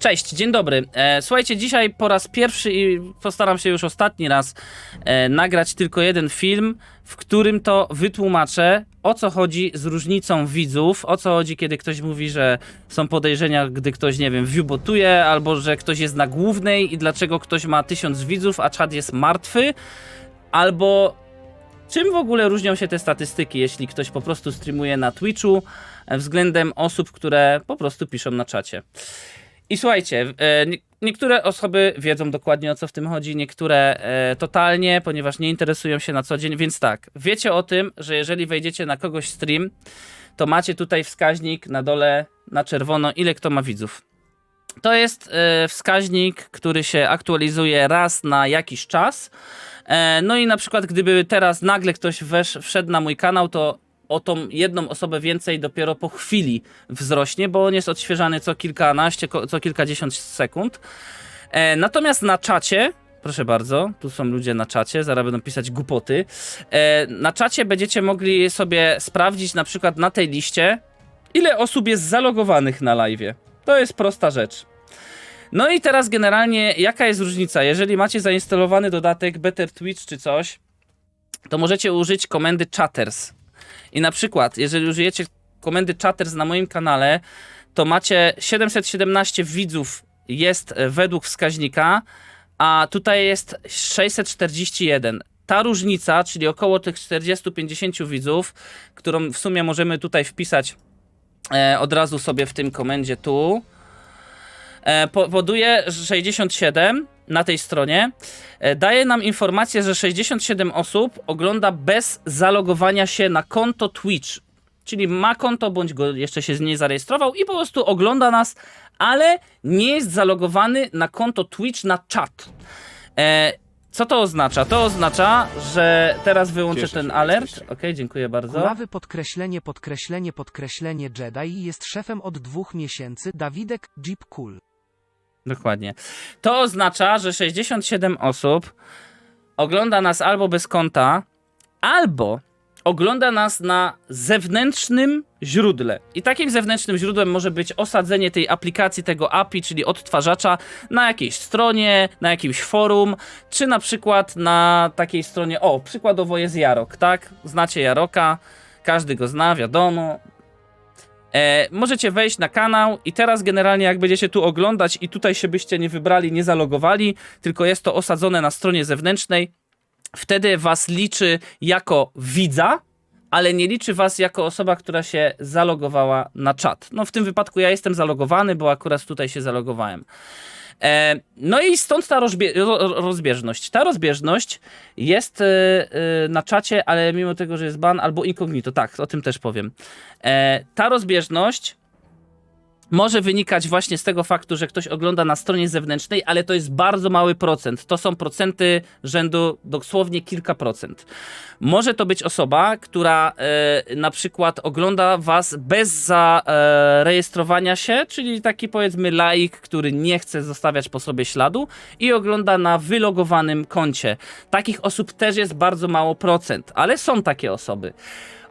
Cześć, dzień dobry. E, słuchajcie, dzisiaj po raz pierwszy i postaram się już ostatni raz e, nagrać tylko jeden film, w którym to wytłumaczę, o co chodzi z różnicą widzów, o co chodzi, kiedy ktoś mówi, że są podejrzenia, gdy ktoś, nie wiem, viewbotuje, albo że ktoś jest na głównej i dlaczego ktoś ma tysiąc widzów, a czat jest martwy, albo czym w ogóle różnią się te statystyki, jeśli ktoś po prostu streamuje na Twitchu e, względem osób, które po prostu piszą na czacie. I słuchajcie, e, nie- niektóre osoby wiedzą dokładnie o co w tym chodzi, niektóre e, totalnie, ponieważ nie interesują się na co dzień, więc tak, wiecie o tym, że jeżeli wejdziecie na kogoś stream, to macie tutaj wskaźnik na dole na czerwono, ile kto ma widzów. To jest e, wskaźnik, który się aktualizuje raz na jakiś czas. No i na przykład, gdyby teraz nagle ktoś wesz, wszedł na mój kanał, to o tą jedną osobę więcej dopiero po chwili wzrośnie, bo on jest odświeżany co kilkanaście, co kilkadziesiąt sekund. E, natomiast na czacie, proszę bardzo, tu są ludzie na czacie, zaraz będą pisać głupoty. E, na czacie będziecie mogli sobie sprawdzić na przykład na tej liście, ile osób jest zalogowanych na live. To jest prosta rzecz. No i teraz generalnie jaka jest różnica? Jeżeli macie zainstalowany dodatek Better Twitch czy coś, to możecie użyć komendy chatters. I na przykład, jeżeli użyjecie komendy chatters na moim kanale, to macie 717 widzów jest e, według wskaźnika, a tutaj jest 641. Ta różnica, czyli około tych 40-50 widzów, którą w sumie możemy tutaj wpisać e, od razu sobie w tym komendzie tu, e, powoduje, że 67 na tej stronie e, daje nam informację, że 67 osób ogląda bez zalogowania się na konto Twitch. Czyli ma konto, bądź go jeszcze się nie zarejestrował i po prostu ogląda nas, ale nie jest zalogowany na konto Twitch na czat. E, co to oznacza? To oznacza, że teraz wyłączę Cieszę się, ten że alert. Okej, dziękuję bardzo. Kulawy podkreślenie podkreślenie podkreślenie Jedi jest szefem od dwóch miesięcy Dawidek Jeep Cool. Dokładnie. To oznacza, że 67 osób ogląda nas albo bez konta, albo ogląda nas na zewnętrznym źródle. I takim zewnętrznym źródłem może być osadzenie tej aplikacji, tego API, czyli odtwarzacza na jakiejś stronie, na jakimś forum, czy na przykład na takiej stronie, o, przykładowo jest Jarok, tak? Znacie Jaroka, każdy go zna, wiadomo, E, możecie wejść na kanał i teraz generalnie jak będziecie tu oglądać i tutaj się byście nie wybrali, nie zalogowali, tylko jest to osadzone na stronie zewnętrznej, wtedy was liczy jako widza, ale nie liczy was jako osoba, która się zalogowała na czat. No w tym wypadku ja jestem zalogowany, bo akurat tutaj się zalogowałem. E, no i stąd ta rozbie- ro- rozbieżność. Ta rozbieżność jest e, e, na czacie, ale mimo tego, że jest ban albo incognito, tak, o tym też powiem. Ta rozbieżność może wynikać właśnie z tego faktu, że ktoś ogląda na stronie zewnętrznej, ale to jest bardzo mały procent. To są procenty rzędu dosłownie kilka procent. Może to być osoba, która e, na przykład ogląda was bez zarejestrowania się, czyli taki powiedzmy laik, który nie chce zostawiać po sobie śladu i ogląda na wylogowanym koncie. Takich osób też jest bardzo mało procent, ale są takie osoby.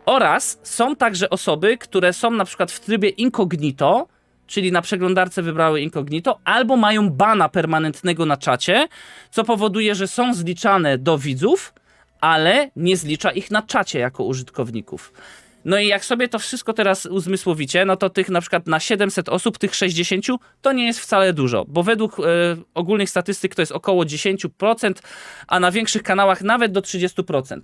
Oraz są także osoby, które są na przykład w trybie incognito, czyli na przeglądarce wybrały incognito, albo mają bana permanentnego na czacie, co powoduje, że są zliczane do widzów, ale nie zlicza ich na czacie jako użytkowników. No i jak sobie to wszystko teraz uzmysłowicie, no to tych na przykład na 700 osób, tych 60, to nie jest wcale dużo, bo według e, ogólnych statystyk to jest około 10%, a na większych kanałach nawet do 30%.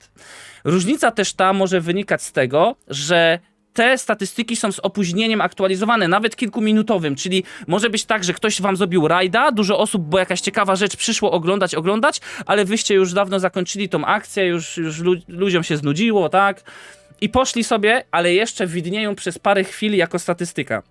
Różnica też ta może wynikać z tego, że te statystyki są z opóźnieniem aktualizowane, nawet kilkuminutowym, czyli może być tak, że ktoś wam zrobił rajda, dużo osób, bo jakaś ciekawa rzecz przyszło oglądać, oglądać, ale wyście już dawno zakończyli tą akcję, już, już lu- ludziom się znudziło, tak? I poszli sobie, ale jeszcze widnieją przez parę chwil jako statystyka.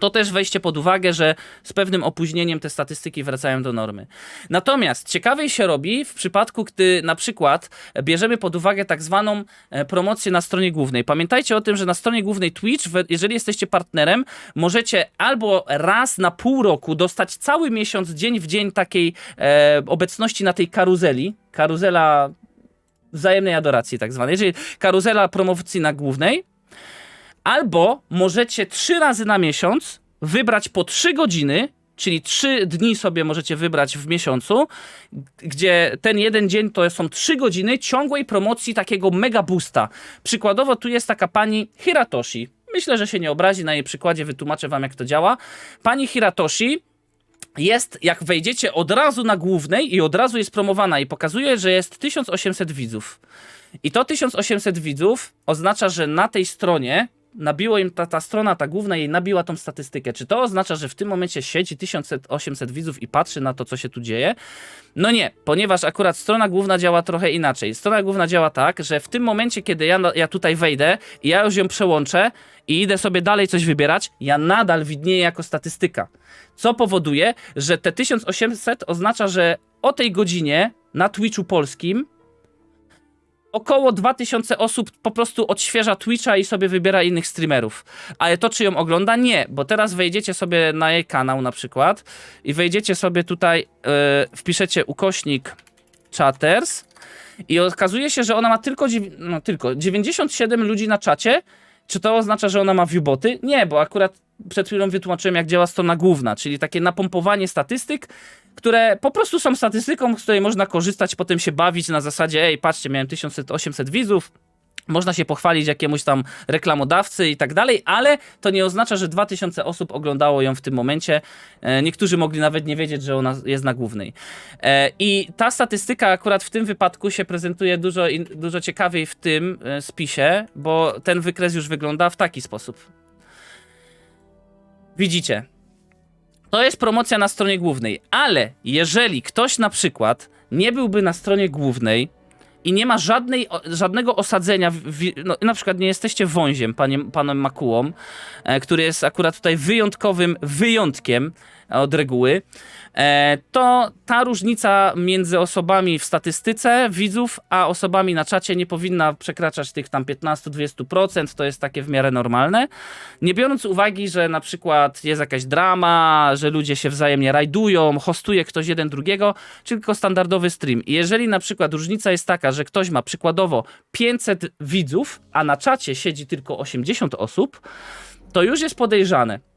To też weźcie pod uwagę, że z pewnym opóźnieniem te statystyki wracają do normy. Natomiast ciekawiej się robi w przypadku, gdy na przykład bierzemy pod uwagę tak zwaną e, promocję na stronie głównej. Pamiętajcie o tym, że na stronie głównej Twitch, jeżeli jesteście partnerem, możecie albo raz na pół roku dostać cały miesiąc, dzień w dzień takiej e, obecności na tej karuzeli. Karuzela wzajemnej adoracji tak zwanej, czyli karuzela promocyjna głównej, albo możecie trzy razy na miesiąc wybrać po trzy godziny czyli trzy dni sobie możecie wybrać w miesiącu, gdzie ten jeden dzień to są trzy godziny ciągłej promocji takiego mega boosta. Przykładowo tu jest taka pani Hiratoshi. Myślę, że się nie obrazi, na jej przykładzie wytłumaczę wam jak to działa. Pani Hiratoshi jest, jak wejdziecie od razu na głównej i od razu jest promowana i pokazuje, że jest 1800 widzów. I to 1800 widzów oznacza, że na tej stronie nabiło im ta, ta strona, ta główna jej nabiła tą statystykę. Czy to oznacza, że w tym momencie siedzi 1800 widzów i patrzy na to, co się tu dzieje? No nie, ponieważ akurat strona główna działa trochę inaczej. Strona główna działa tak, że w tym momencie, kiedy ja, ja tutaj wejdę i ja już ją przełączę i idę sobie dalej coś wybierać, ja nadal widnieję jako statystyka. Co powoduje, że te 1800 oznacza, że o tej godzinie na Twitchu polskim około 2000 osób po prostu odświeża Twitcha i sobie wybiera innych streamerów. Ale to, czy ją ogląda? Nie, bo teraz wejdziecie sobie na jej kanał na przykład i wejdziecie sobie tutaj, yy, wpiszecie ukośnik chatters i okazuje się, że ona ma tylko, no, tylko 97 ludzi na czacie. Czy to oznacza, że ona ma viewboty? Nie, bo akurat przed chwilą wytłumaczyłem, jak działa strona główna, czyli takie napompowanie statystyk, które po prostu są statystyką, z której można korzystać, potem się bawić na zasadzie, ej, patrzcie, miałem 1800 widzów, można się pochwalić jakiemuś tam reklamodawcy i tak dalej, ale to nie oznacza, że 2000 osób oglądało ją w tym momencie. E, Niektórzy mogli nawet nie wiedzieć, że ona jest na głównej. E, I ta statystyka akurat w tym wypadku się prezentuje dużo, dużo ciekawiej w tym e, spisie, bo ten wykres już wygląda w taki sposób. Widzicie, to jest promocja na stronie głównej, ale jeżeli ktoś na przykład nie byłby na stronie głównej i nie ma żadnej, żadnego osadzenia, w, no, na przykład nie jesteście wąziem, paniem, panem Makułą, e, który jest akurat tutaj wyjątkowym wyjątkiem od reguły, e, to ta różnica między osobami w statystyce widzów, a osobami na czacie nie powinna przekraczać tych tam 15-20%, to jest takie w miarę normalne. Nie biorąc uwagi, że na przykład jest jakaś drama, że ludzie się wzajemnie rajdują, hostuje ktoś jeden drugiego, tylko standardowy stream. I jeżeli na przykład różnica jest taka, że ktoś ma przykładowo 500 widzów, a na czacie siedzi tylko 80 osób, to już jest podejrzane.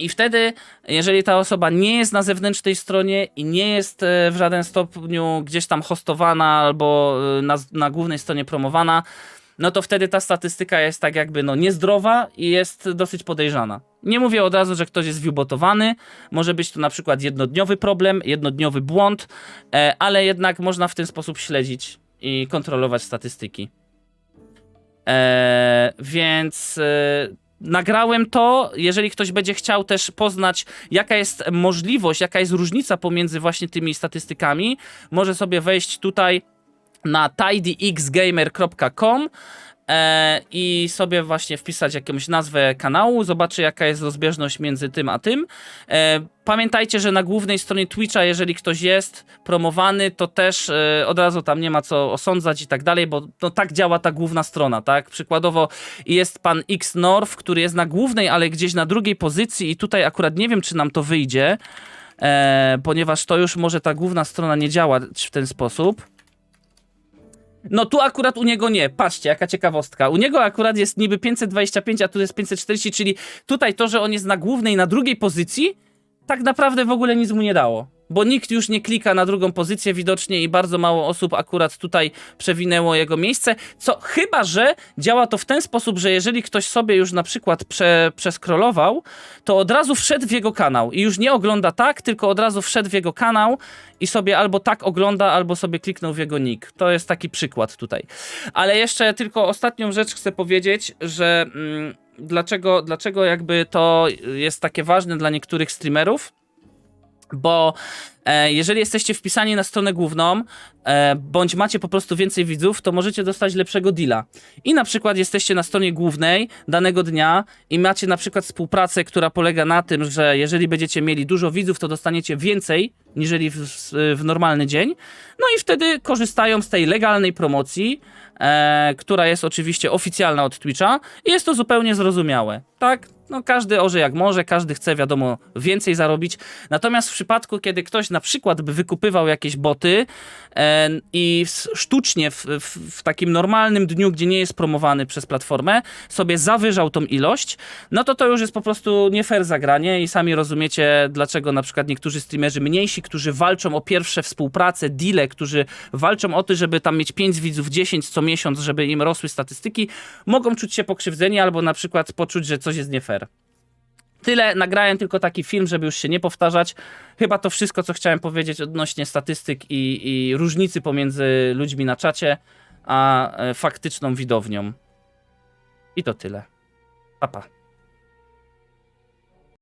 I wtedy, jeżeli ta osoba nie jest na zewnętrznej stronie i nie jest e, w żaden stopniu gdzieś tam hostowana albo e, na, na głównej stronie promowana, no to wtedy ta statystyka jest tak jakby no niezdrowa i jest dosyć podejrzana. Nie mówię od razu, że ktoś jest viewbotowany, może być to na przykład jednodniowy problem, jednodniowy błąd, e, ale jednak można w ten sposób śledzić i kontrolować statystyki. E, więc nagrałem to. Jeżeli ktoś będzie chciał też poznać, jaka jest możliwość, jaka jest różnica pomiędzy właśnie tymi statystykami, może sobie wejść tutaj na tidyxgamer.com i sobie właśnie wpisać jakąś nazwę kanału, zobaczy jaka jest rozbieżność między tym a tym. E, pamiętajcie, że na głównej stronie Twitcha, jeżeli ktoś jest promowany, to też e, od razu tam nie ma co osądzać i tak dalej, bo no, tak działa ta główna strona, tak? Przykładowo jest pan Xnorf, który jest na głównej, ale gdzieś na drugiej pozycji i tutaj akurat nie wiem, czy nam to wyjdzie, e, ponieważ to już może ta główna strona nie działać w ten sposób. No tu akurat u niego nie. Patrzcie, jaka ciekawostka. U niego akurat jest niby 525, a tu jest 540, czyli tutaj to, że on jest na głównej, na drugiej pozycji, tak naprawdę w ogóle nic mu nie dało. Bo nikt już nie klika na drugą pozycję widocznie i bardzo mało osób akurat tutaj przewinęło jego miejsce. Co chyba, że działa to w ten sposób, że jeżeli ktoś sobie już na przykład prze, przeskrolował, to od razu wszedł w jego kanał i już nie ogląda tak, tylko od razu wszedł w jego kanał i sobie albo tak ogląda, albo sobie kliknął w jego nick. To jest taki przykład tutaj. Ale jeszcze tylko ostatnią rzecz chcę powiedzieć, że mm, dlaczego, dlaczego jakby to jest takie ważne dla niektórych streamerów, bo e, jeżeli jesteście wpisani na stronę główną, e, bądź macie po prostu więcej widzów, to możecie dostać lepszego deala. I na przykład jesteście na stronie głównej danego dnia i macie na przykład współpracę, która polega na tym, że jeżeli będziecie mieli dużo widzów, to dostaniecie więcej niżeli w, w normalny dzień. No i wtedy korzystają z tej legalnej promocji, e, która jest oczywiście oficjalna od Twitcha i jest to zupełnie zrozumiałe. Tak? No każdy orze jak może, każdy chce wiadomo więcej zarobić. Natomiast w przypadku, kiedy ktoś na przykład by wykupywał jakieś boty e, i sztucznie w, w, w takim normalnym dniu, gdzie nie jest promowany przez platformę, sobie zawyżał tą ilość, no to to już jest po prostu nie fair zagranie i sami rozumiecie, dlaczego na przykład niektórzy streamerzy mniejsi, którzy walczą o pierwsze współpracę, deale, którzy walczą o to, żeby tam mieć 5 widzów, 10 co miesiąc, żeby im rosły statystyki, mogą czuć się pokrzywdzeni albo na przykład poczuć, że coś jest nie fair. Tyle, nagrałem tylko taki film, żeby już się nie powtarzać. Chyba to wszystko, co chciałem powiedzieć odnośnie statystyk i, i różnicy pomiędzy ludźmi na czacie, a e, faktyczną widownią. I to tyle. Pa, pa.